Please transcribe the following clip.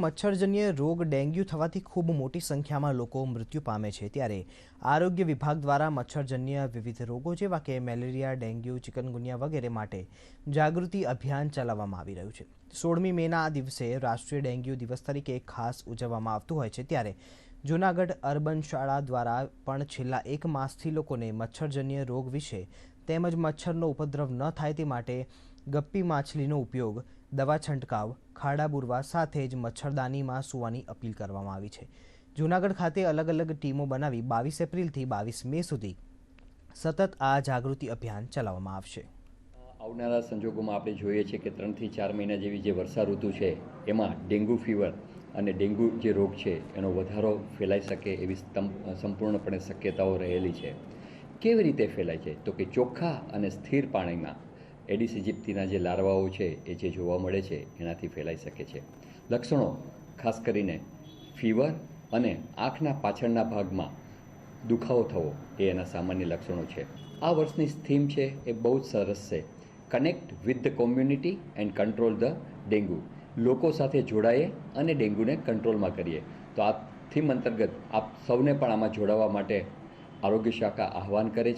મચ્છરજન્ય રોગ ડેન્ગ્યુ થવાથી ખૂબ મોટી સંખ્યામાં લોકો મૃત્યુ પામે છે. ત્યારે આરોગ્ય વિભાગ દ્વારા મચ્છરજન્ય વિવિધ રોગો જેવા કે મેલેરિયા, ડેન્ગ્યુ, ચિકનગુનિયા વગેરે માટે જાગૃતિ અભિયાન ચલાવવામાં આવી રહ્યું છે. સોળમી મેના આ દિવસે રાષ્ટ્રીય ડેન્ગ્યુ દિવસ તરીકે ખાસ ઉજવવામાં આવતું હોય છે. ત્યારે જૂનાગઢ અર્બન શાળા દ્વારા પણ છેલ્લા એક માસથી લોકોને મચ્છરજન્ય રોગ વિશે તેમજ મચ્છરનો ઉપદ્રવ ન થાય તે માટે ગપ્પી માછલીનો ઉપયોગ, દવા છંટકાવ, ખાડા બુરવા સાથે જ મચ્છરદાનીમાં સૂવાની અપીલ કરવામાં આવી છે. જૂનાગઢ ખાતે અલગ અલગ ટીમો બનાવી બાવીસ એપ્રિલથી બાવીસ મે સુધી સતત આ જાગૃતિ અભિયાન ચલાવવામાં આવશે. આવનારા સંજોગોમાં આપણે જોઈએ છીએ કે ત્રણથી ચાર મહિના જેવી જે વર્ષા ઋતુ છે, એમાં ડેન્ગ્યુ ફીવર અને ડેન્ગ્યુ જે રોગ છે, એનો વધારો ફેલાઈ શકે એવી સંપૂર્ણપણે શક્યતાઓ રહેલી છે. કેવી રીતે ફેલાય છે? તો કે ચોખ્ખા અને સ્થિર પાણીમાં એડિસ ઇજિપ્તીના જે લાર્વાઓ છે, એ જે જોવા મળે છે, એનાથી ફેલાઈ શકે છે. લક્ષણો, ખાસ કરીને ફીવર અને આંખના પાછળના ભાગમાં દુખાવો થવો, એ એના સામાન્ય લક્ષણો છે. આ વર્ષની થીમ છે, એ બહુ જ સરસ છે. Connect with the community and control the dengue લોકો સાથે જોડાઈએ અને ડેન્ગ્યુને કંટ્રોલમાં કરીએ. તો આ થીમ અંતર્ગત આપ સૌને પણ આમાં જોડાવા માટે આરોગ્ય શાખા આહવાન કરે છે.